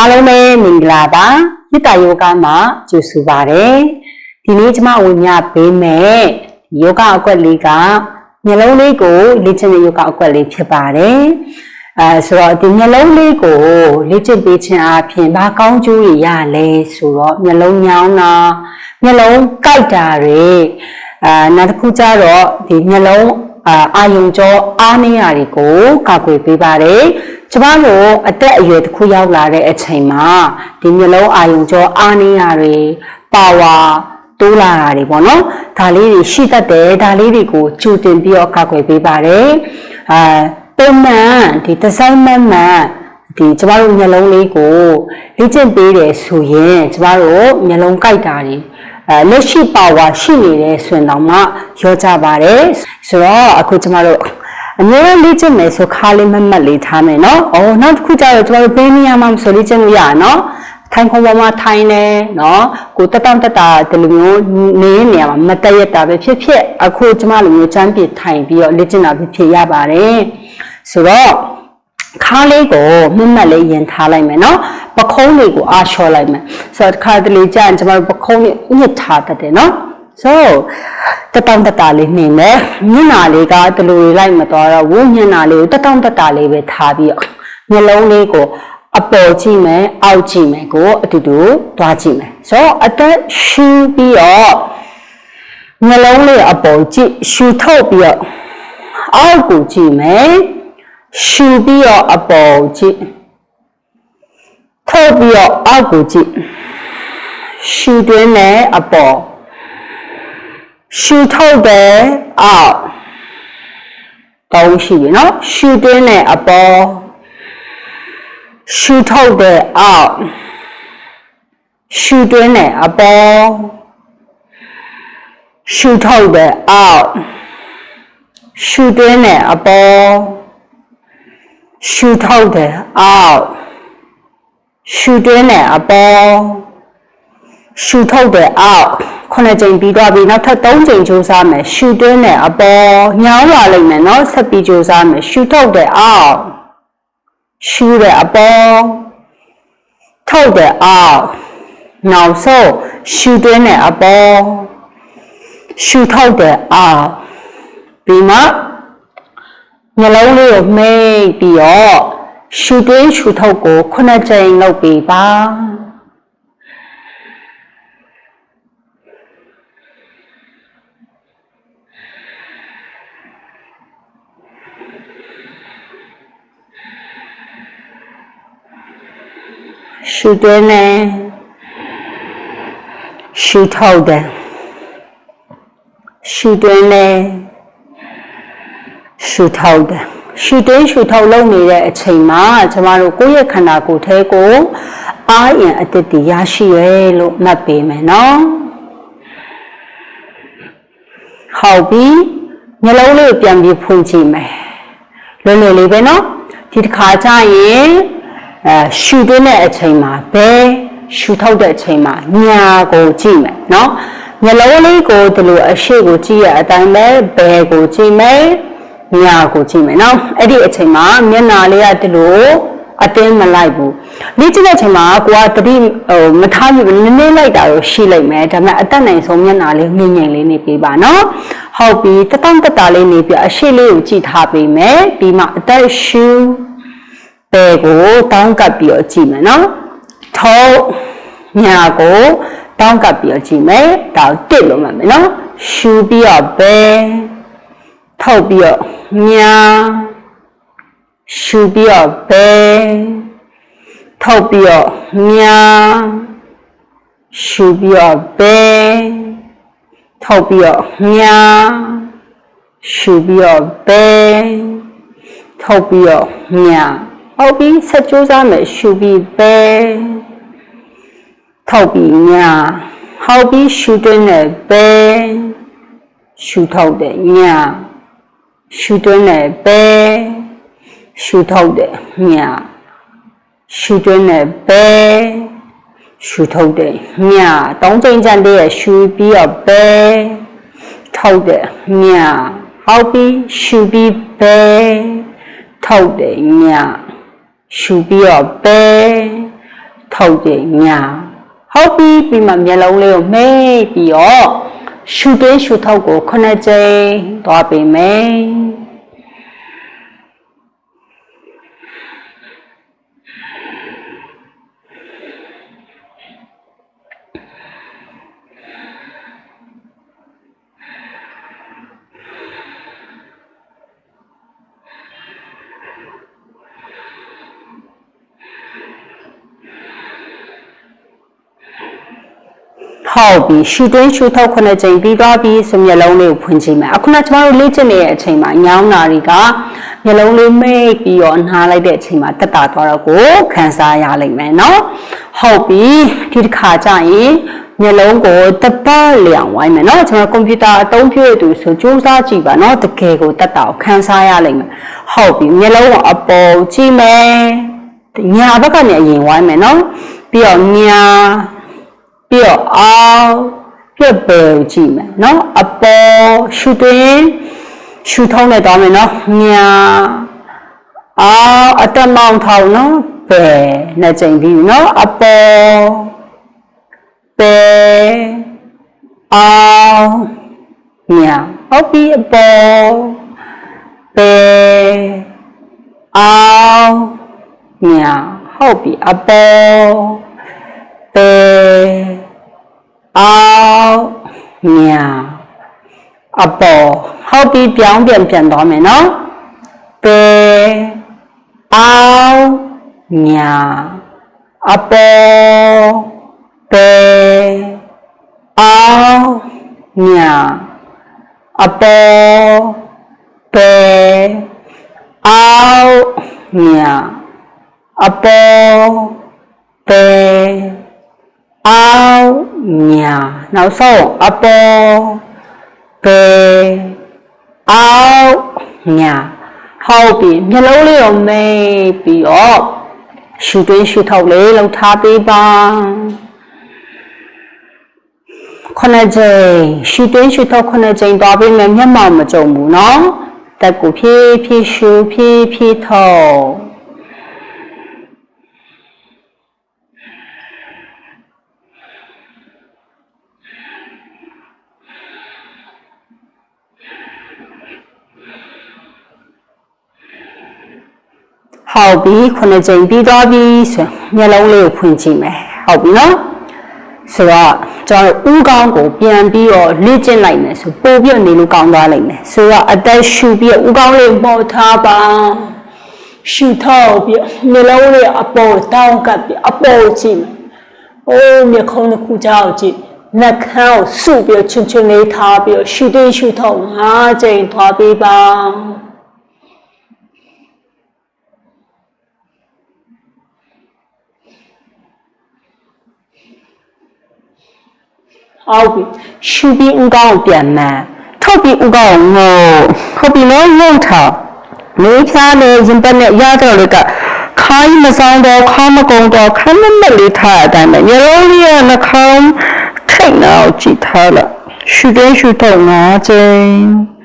အားလုံးပဲမင်္ဂလာပါမြစ်တာယောဂမှာကြိုဆိုပါရစေဒီနေ့ကျွန်မဝင်ညပေးမယ်ယောဂအကွက်လေးကမျက်လုံးလေးကိုလေ့ကျင့်တဲ့ယောဂအကွက်လေးဖြစ်ပါတယ်အဲဆိုတော့ဒီမျက်လုံးလေးကိုလေ့ကျင့်ပေးခြင်းအပြင်ဘာကောင်းကျိုးတွေရလဲဆိုတော့မျက်လုံးညောင်းတာမျက်လုံးကိုက်တာတွေအာနောက်တစ်ခုကျတော့ဒီမျက်လုံးအာအာယုံကြောအားနည်းရာတွေကိုကာကွယ်ပေးပါတယ် ကျမတို့အသက်အရွယ်တစ်ခုရောက်လာတဲ့အချိန်မှာဒီမျက်လုံးအာယုံကြောအားနည်းရာတွေပါဝါတိုးလာတာတွေပေါ့နော်ဒါလေးတွေရှိတတ်တယ်ဒါလေးတွေကိုကြိုတင်ပြီးတော့ကာကွယ်ပေးပါတယ်အာပုံမှန်ဒီဒီဇိုင်းမန်မန်ဒီကျမတို့မျက်လုံးလေးကိုလေ့ကျင့်ပေးတယ်ဆိုရင်ကျမတို့မျက်လုံးကိုက်တာတွေအဲလက်ရှိပါဝါရှိနေတဲ့ဆိုရင်တော့မှရောကြပါတယ်ဆိုတော့အခုကျမတို့ အများကြီးလေ့ကျင့်မယ်ဆိုခါလေးမတ်မတ်လေးထားမယ်နော်။အော်နောက်တစ်ခုကျတော့ကျမတို့ဘေးနေရာမှာဆိုလေ့ကျင့်လို့ရနော်။ထိုင်ခုံပေါ်မှာထိုင်နေနော်။ကိုတက်တောင့်တက်တာဒီလိုမျိုးနေနေရမှာမတက်ရတာပဲဖြစ်ဖြစ်အခုကျမလိုမျိုးချမ်းပြထိုင်ပြီးတော့လေ့ကျင့်တာဖြစ်ဖြစ်ရပါတယ်။ဆိုတော့ခါလေးကိုမမတ်လေးရင်ထားလိုက်မယ်နော်ပခုံးလေးကိုအားလျှော့လိုက်မယ်ဆိုတော့ခါတလေကြာရင်ကျမတို့ပခုံးလေးညှစ်ထားတတ်တယ်နော် so တတောင်တတာလေးနှိမ့်မယ်မျက်နာလေးကတလူတွေလိုက်မသွားတော့ဘူးမျက်နာလေးကိုတတောင်တတာလေးပဲထားပြီးတော့မျက်လုံးလေးကိုအပေါ်ကြည့်မယ်အောက်ကြည့်မယ်ကိုအတူတူသွားကြည့်မယ်ဆိုတော့အသက်ရှူပြီးတော့မျက်လုံးလေးအပေါ်ကြည့်ရှူထုတ်ပြီးတော့အောက်ကိုကြည့်မယ်ရှူပြီးတော့အပေါ်ကြည့်ထုတ်ပြီးတော့အောက်ကိုကြည့်ရှူတွင်းနဲ့အပေါ် ရှူထုတ်တယ်အောက်ကောင်းရှိပြီနော်ရှူတွင်းနဲ့အပေါ်ရှူထုတ်တယ်အောက်ရှူတွင်းနဲ့အပေါ်ရှူထုတ်တယ်အောက်ရှူတွင်းနဲ့အပေါ်ရှူထုတ်တယ်အောက်ရှူတွင်းနဲ့အပေါ်ရှူထုတ်တယ်အောက် ခုနှစ်ကြိမ်ပြီးတော့ပြီနောက်ထပ်၃ကြိမ်ကြိုးစားမယ်ရှူတွင်းနဲ့အပေါ်ညောင်းလာလိမ့်မယ်နော်ဆက်ပြီးကြိုးစားမယ်ရှူထုတ်တယ်အောက်ရှူတယ်အပေါ်ထုတ်တယ်အောက်နောက်ဆုံးရှူတွင်းနဲ့အပေါ်ရှူထုတ်တယ်အောက်ပြီးမှနှလုံးလေးကိုမိတ်ပြီးတော့ရှူတွင်းရှူထုတ်ကိုခုနှစ်ကြိမ်လုပ်ပြီးပါ ရှူတွင်းနဲ့ရှူထုတ်တယ်ရှူတွင်းနဲ့ရှူထုတ်တယ်ရှူတွင်းရှူထုတ်လုပ်နေတဲ့အချိန်မှာကျမတို့ကိုယ့်ရဲ့ခန္ဓာကိုယ်ထဲကိုအားရင်အတ္တရရှိရဲလို့မှတ်ပေးမယ်နော်ဟုတ်ပြီမျိုးလုံးလေးပြန်ပြီးဖွင့်ကြည့်မယ်လွယ်လွယ်လေးပဲနော်ဒီတစ်ခါကျရင် အဲရှူသွင်းတဲ့အချိန်မှာဘယ်ရှူထုတ်တဲ့အချိန်မှာညာကိုကြည့်မယ်နော်မျက်လုံးလေးကိုဒီလိုအရှိကိုကြည့်ရအတိုင်းပဲဘယ်ကိုကြည့်မယ်ညာကိုကြည့်မယ်နော်အဲ့ဒီအချိန်မှာမျက်နာလေးကဒီလိုအတင်းမလိုက်ဘူးလေ့ကျင့်တဲ့အချိန်မှာကိုကတတိဟိုမထားဘူးနည်းနည်းလိုက်တာတော့ရှိလိုက်မယ်ဒါပေမဲ့အတက်နိုင်ဆုံးမျက်နာလေးငိမ့်ငိမ့်လေးနေပေးပါနော်ဟုတ်ပြီတတန့်တတာလေးနေပြအရှိလေးကိုကြည့်ထားပေးမယ်ပြီးမှအတက်ရှူ ဘယ်ကိုတောင်းကပ်ပြီးတော့ကြည့်မယ်နော်ထုံးညာကိုတောင်းကပ်ပြီးတော့ကြည့်မယ်ဒါတစ်လို့မှတ်မယ်နော်ရှူပြီးတော့ဘယ်ထုတ်ပြီးတော့ညာရှူပြီးတော့ဘယ်ထုတ်ပြီးတော့ညာရှူပြီးတော့ဘယ်ထုတ်ပြီးတော့ညာရှူပြီးတော့ဘယ်ထုတ်ပြီးတော့ညာ ဟုတ်ပြီဆက်ကြိုးစားမယ်ရှူပြီးပဲထောက်ပြီးညာဟုတ်ပြီရှူတွင်းနဲ့ပဲရှူထောက်တဲ့ညာရှူတွင်းနဲ့ပဲရှူထောက်တဲ့ညာရှူတွင်းနဲ့ပဲရှူထုတ်တဲ့ညာတောင်းချိန်ကြတဲ့ရှူပြီးတော့ပဲထုတ်တဲ့ညာဟုတ်ပြီရှူပြီးပဲထုတ်တဲ့ညာ ရှူပြီးတော့ပဲထုတ်ကြညာဟုတ်ပြီပြီးမှမျက်လုံးလေးကိုမိတ်ပြီးတော့ရှူသွင်းရှူထုတ်ကိုခုနှစ်ကြိမ်သွားပေးမယ် ဟုတ်ပြီရှူတွင်းရှူထုတ်ခုနှစ်ကြိမ်ပြီးသွားပြီဆိုမျက်လုံးလေးကိုဖွင့်ကြည့်မယ်အခုနကျမတို့လေ့ကျင့်နေတဲ့အချိန်မှာညောင်းနာတွေကမျက်လုံးလေးမိတ်ပြီးတော့နှားလိုက်တဲ့အချိန်မှာတက်တာသွားတော့ကိုခံစားရလိမ့်မယ်နော်ဟုတ်ပြီဒီတစ်ခါကျရင်မျက်လုံးကိုတပတ်လျောင်ဝိုင်းမယ်နော်ကျွန်တော်ကွန်ပျူတာအသုံးပြုရသူဆိုစူးစမ်းကြည့်ပါနော်တကယ်ကိုတက်တာကိုခံစားရလိမ့်မယ်ဟုတ်ပြီမျက်လုံးကိုအပေါ်ကြည့်မယ်ညာဘက်ကနေအရင်ဝိုင်းမယ်နော်ပြီးတော့ညာ ပြီးတော့အောင်ပြက်ပယ်ကြည့်မယ်နော်အပေါ်ရှူတွင်ရှူထုံးလိုက်သွားမယ်နော်ညာအောင်အတမောင်ထောင်နော်ပယ်နှစ်ကြိမ်ပြီးနော်အပေါ်ပယ်အောင်ညာဟုတ်ပြီအပေါ်ပယ်အောင်ညာဟုတ်ပြီအပေါ် ပေအောင်ညာအပေါ်ဟုတ်ပြီပြောင်းပြန်ပြန်သွားမယ်နော်ပေအောင်ညာအပေါ်ပေအောင်ညာအပေါ်ပေအောင်ညာအပေါ်ပေ အောင်ညာနောက်ဆုံးအပေါ်ပေအောင်ညာဟုတ်ပြီမျက်လုံးလေးကိုမိတ်ပြီးတော့ရှူသွင်းရှူထုတ်လေးလှုပ်ထားပေးပါခုနှစ်ကြိမ်ရှူသွင်းရှူထုတ်ခုနှစ်ကြိမ်သွားပေးမယ်မျက်မှောင်မကြုံဘူးเนาะတက်ကိုဖြည်းဖြည်းရှူဖြည်းဖြည်းထုတ် ဟုတ်ပြီခုနှစ်ကြိမ်ပြီးသွားပြီဆိုရင်မျက်လုံးလေးကိုဖွင့်ကြည့်မယ်ဟုတ်ပြီနော်ဆိုတော့ကျွန်တော်ဥကောင်းကိုပြန်ပြီးတော့လေ့ကျင့်လိုက်မယ်ဆိုပို့ပြီးတော့နေလို့ကောင်းသွားလိမ့်မယ်ဆိုတော့အသက်ရှူပြီးတော့ဥကောင်းလေးပေါ်ထားပါရှူထောက်ပြီးမျက်လုံးလေးအပေါ်တောင်းကပ်ပြီးအပေါ်ကြည့်မယ်အိုးမျက်ခုံးတစ်ခုကြောက်ကြည့်နှက်ခမ်းကိုစုပြီးတော့ချွန်းချွန်းလေးထားပြီးတော့ရှူသေးရှူထောက်၅ကြိမ်သွားပြီးပါ ဟုတ်ပြီရှူပြီးဥကောင်းကိုပြန်မှန်ထုတ်ပြီးဥကောင်းကိုငိုဟုတ်ပြီနော်ငုံထားလေးဖြားလေးရင်ပတ်နဲ့ရတော့လေကခိုင်းမဆောင်တော့ခေါင်းမကုံတော့ခမ်းမမလေးထားအတိုင်းပဲရေလုံးလေးကနှခေါင်းထိတ်တော့ကြည့်ထားလိုက်ရှူတဲ့ရှူတော့ငါချင်း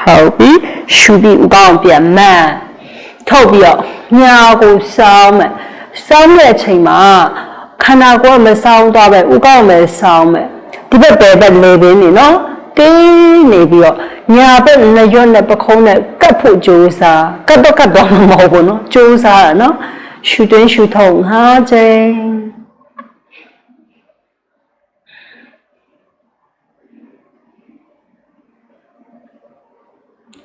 ဟုတ်ပြီ ရှူပြီးဥကောင်းပြန်မှန်ထုတ်ပြီးတော့ညာကိုစောင်းမယ်စောင်းတဲ့အချိန်မှာခန္ဓာကိုယ်ကမစောင်းတော့ပဲဥကောင်းပဲစောင်းမယ်ဒီဘက်ဘယ်ဘက်လေပင်နေနော်တင်းနေပြီးတော့ညာဘက်လက်ရွက်နဲ့ပခုံးနဲ့ကတ်ဖို့ကြိုးစားကတ်တော့ကတ်တော့မဟုတ်ဘူးနော်ကြိုးစားတာနော်ရှူတွင်းရှူထုံငါးချိန်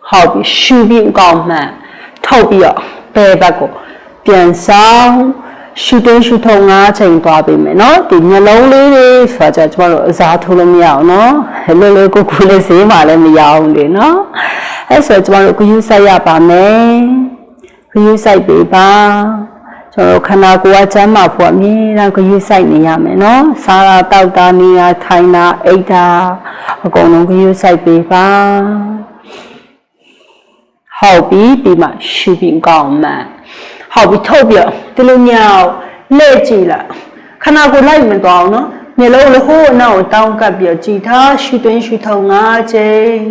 ဟုတ်ပြီရှူပြီးအကောင်မှန်ထုတ်ပြီးတော့ဘယ်ဘက်ကိုပြန်ဆောင်ရှူတွင်းရှူထုံငါးချိန်သွားပြီမယ်နော်ဒီမျက်လုံးလေးတွေဆိုတော့ကျမတို့အစားထိုးလို့မရအောင်နော်လောလောကူကူလေးဈေးမှလည်းမရအောင်လေနော်အဲ့ဆိုကျမတို့ဂရုစိုက်ရပါမယ်ဂရုစိုက်ပေးပါကျွန်တော်ခန္ဓာကိုယ်ကကျမ်းမာဖို့အမြဲတမ်းဂရုစိုက်နေရမယ်နော်စားတာတောက်တာနေရထိုင်တာအိတ်တာအကုန်လုံးဂရုစိုက်ပေးပါ ဟုတ်ပြီပြီးမှရှူပြီးကောင်းမှန်ဟုတ်ပြီထုတ်ပြဒီလိုညောက်လှည့်ကြည့်လိုက်ခန္ဓာကိုယ်လိုက်မသွားအောင်နော်မျက်လုံးလေးဟိုးအနောက်ကိုတောင်းကပ်ပြီးတော့ကြည်ထားရှူသွင်းရှူထုံ၅ချိန်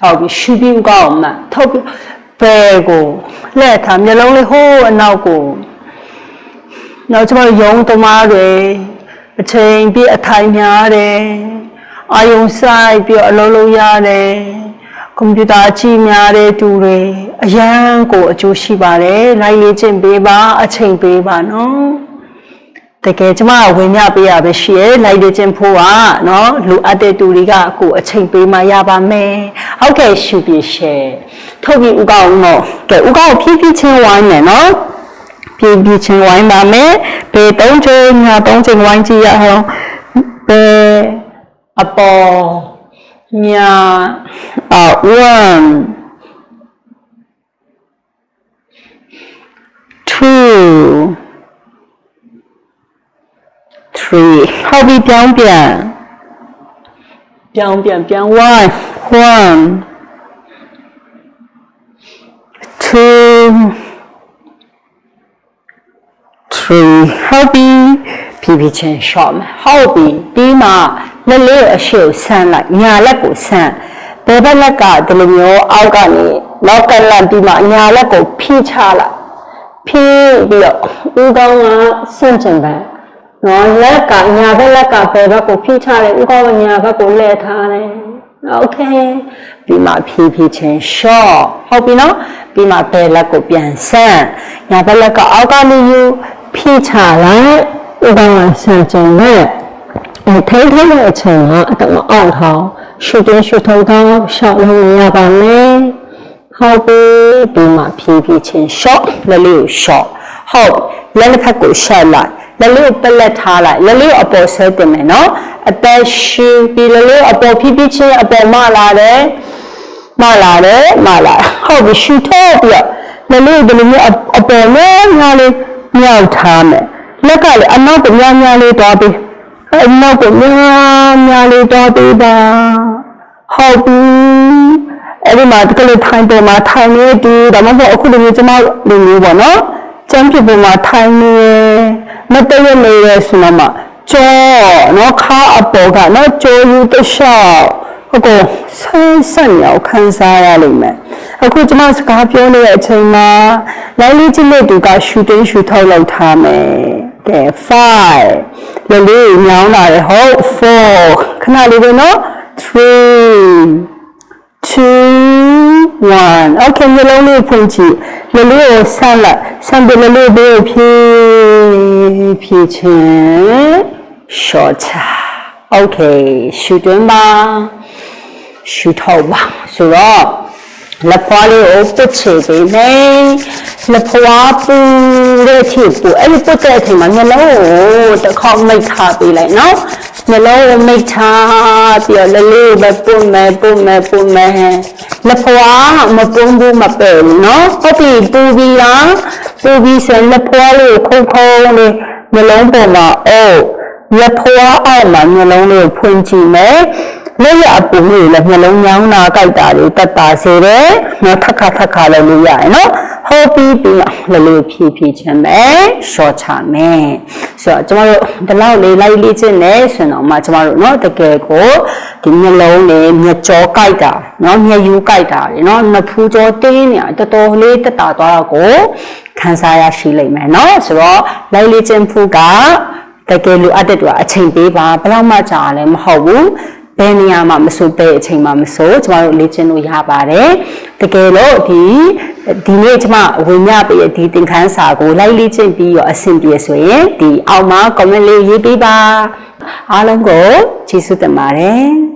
ဟုတ်ပြီရှူပြီးဥကောက်အောင်မှထုတ်ပြီးဘယ်ကိုလှည့်ထားမျက်လုံးလေးဟိုးအနောက်ကိုနောက်ကျမတို့ယုံသမားတွေ အချိန်ပြည့်အထိုင်များတယ်အာယုံဆိုင်ပြီးတော့အလုံးလုံးရတယ်ကွန်ပျူတာအကြီးများတဲ့တူတွေအရန်ကိုအကျိုးရှိပါတယ်လိုက်လေ့ကျင့်ပေးပါအချိန်ပေးပါနော်တကယ်ကျမကဝင်ညပေးရပဲရှိရဲ့လိုက်လေ့ကျင့်ဖို့ကနော်လူအပ်တဲ့တူတွေကကိုအချိန်ပေးမှရပါမယ်ဟုတ်ကဲ့ရှုပြရှယ်ထုတ်ပြီးဥကောင်းတော့ကဲဥကောင်းဖြည်းဖြည်းချင်းဝိုင်းမယ်နော် ပြင်းပြချင်းဝိုင်းပါမယ်ဘယ်သုံးချိန်ညာသုံးချိန်ဝိုင်းကြည့်ရအောင်ဘယ်အပေါ်ညာအဝမ်2 3ဟောပြီးပြောင်းပြန်ပြောင်းပြန်ပြန်ဝိုင်း1 2 three ဟုတ်ပြီဖြည်းဖြည်းချင်း short မယ်ဟုတ်ပြီပြီးမှလက်လေးကိုအရှိကိုဆန်းလိုက်ညာလက်ကိုဆန်းဘယ်ဘက်လက်ကဒီလိုမျိုးအောက်ကနေနောက်ကလန့်ပြီးမှညာလက်ကိုဖိချလိုက်ဖိပြီးတော့ဦးကောင်းကဆန့်ကျင်ဘက်နော်လက်ကညာဘက်လက်ကဘယ်ဘက်ကိုဖိချတယ်ဦးကောင်းကညာဘက်ကိုလှည့်ထားတယ်โอเคပြီးမှဖြည်းဖြည်းချင်း short ဟုတ်ပြီနော်ပြီးမှဘယ်လက်ကိုပြန်ဆန်းညာဘက်လက်ကအောက်ကနေယူ ဖိချလိုက်ဥပမာဆန်ကျင်နဲ့အဲထိန်းထိန်းတဲ့အချိန်ကအတော့အောက်ထောင်ရှုတွင်းရှုထုံထောင်ရှောက်လို့ရပါမယ်ဟုတ်ပြီပြီးမှဖြည်းဖြည်းချင်း short လက်လေးကို short ဟုတ်လက်တစ်ဖက်ကို short လိုက်လက်လေးကိုပလက်ထားလိုက်လက်လေးကိုအပေါ်ဆဲတင်မယ်နော်အသက်ရှူပြီးလက်လေးကိုအပေါ်ဖြည်းဖြည်းချင်းအပေါ်မလာတယ်မလာတယ်မလာဟုတ်ပြီရှူထော့ပြီးတော့လက်လေးကိုဒီလိုမျိုးအပေါ်နဲ့ညာလေး မြောက်ထားမယ်လက်ကလည်းအနောက်ကများများလေးတွားပြီးအနောက်ကများများလေးတွားပြီးပါဟုတ်ပြီအဲ့ဒီမှာဒီကလေးထိုင်ပေါ်မှာထိုင်နေတူဒါမှမဟုတ်အခုလိုမျိုးကျမလိုမျိုးပေါ့နော်ကျမ်းဖြစ်ပေါ်မှာထိုင်နေမတည့်ရနေရဆိုတော့မှကြောနော်ခါအပေါ်ကနော်ကြောယူတလျှောက်ဟုတ်ကောဆန်းဆန်းရောက်ခံစားရလိမ့်မယ်အခုကျမစကားပြောနေတဲ့အချိန်မှာ လိုက်လေးချင်းတဲ့သူကရှူတင်းရှူထုတ်လောက်ထားမယ်ကဲ5လေလေးညောင်းလာတယ်ဟုတ်4ခဏလေးပဲနော်3 2 1 okay မျိုးလုံးလေးဖွင့်ကြည့်လေလေးကိုဆန်းလိုက်ဆန်းတယ်လေလေးဘေးကိုဖြည်းဖြည်းချင်း short okay ရှူတွင်းပါရှူထုတ်ပါဆိုတော့ လက်ဖွားလေးကိုပုတ်ချေပေးမယ်လက်ဖွားပူတဲ့အချိန်ပူအဲ့ဒီပုတ်တဲ့အချိန်မှာမျက်လုံးကိုတစ်ခေါက်မိတ်ထားပေးလိုက်နော်မျက်လုံးကိုမိတ်ထားပြီးတော့လက်လေးပဲပုတ်မယ်ပုတ်မယ်ပုတ်မယ်လက်ဖွားမပုန်းဘူးမပယ်ဘူးနော်ဟုတ်ပြီပူပြီးလားပူပြီးဆိုရင်လက်ဖွားလေးကိုခုံခုံလေးမျက်လုံးပေါ်မှာအိုးလက်ဖွားအောက်မှာမျက်လုံးလေးကိုဖွင့်ကြည့်မယ် လက်ရအပူလေးလည်းမျက်လုံးညောင်းတာကြိုက်တာတွေတက်တာစေတယ်။နော်ထက်ခါထက်ခါလည်းလို့ရရင်နော်။ဟောပြီးပြီးတော့လည်းလေးဖြည်းဖြည်းချင်းပဲရှော့ချမယ်။ဆိုတော့ကျမတို့ဒီလောက်လေးလိုက်လေးချင်းနဲ့ဆိုတော့မှကျမတို့နော်တကယ်ကိုဒီမျက်လုံးလေးမျက်ကြောကြိုက်တာနော်မျက်ယူကြိုက်တာတွေနော်နှဖူးကြောတင်းနေတာတော်တော်လေးတက်တာသွားတော့ကိုခံစားရရှိလိမ့်မယ်နော်။ဆိုတော့လိုက်လေးချင်းဖူးကတကယ်လိုအပ်တဲ့တူအချိန်ပေးပါဘယ်တော့မှကြာလည်းမဟုတ်ဘူး ဘယ်နေရာမှာမဆိုတဲ့အချိန်မှာမဆိုကျမတို့လေ့ကျင့်လို့ရပါတယ်တကယ်လို့ဒီဒီနေ့ကျမဝင်ညပေးတဲ့ဒီသင်ခန်းစာကိုလိုက်လေ့ကျင့်ပြီးတော့အဆင်ပြေဆိုရင်ဒီအောက်မှာ comment လေးရေးပေးပါအားလုံးကိုကျေးဇူးတင်ပါတယ်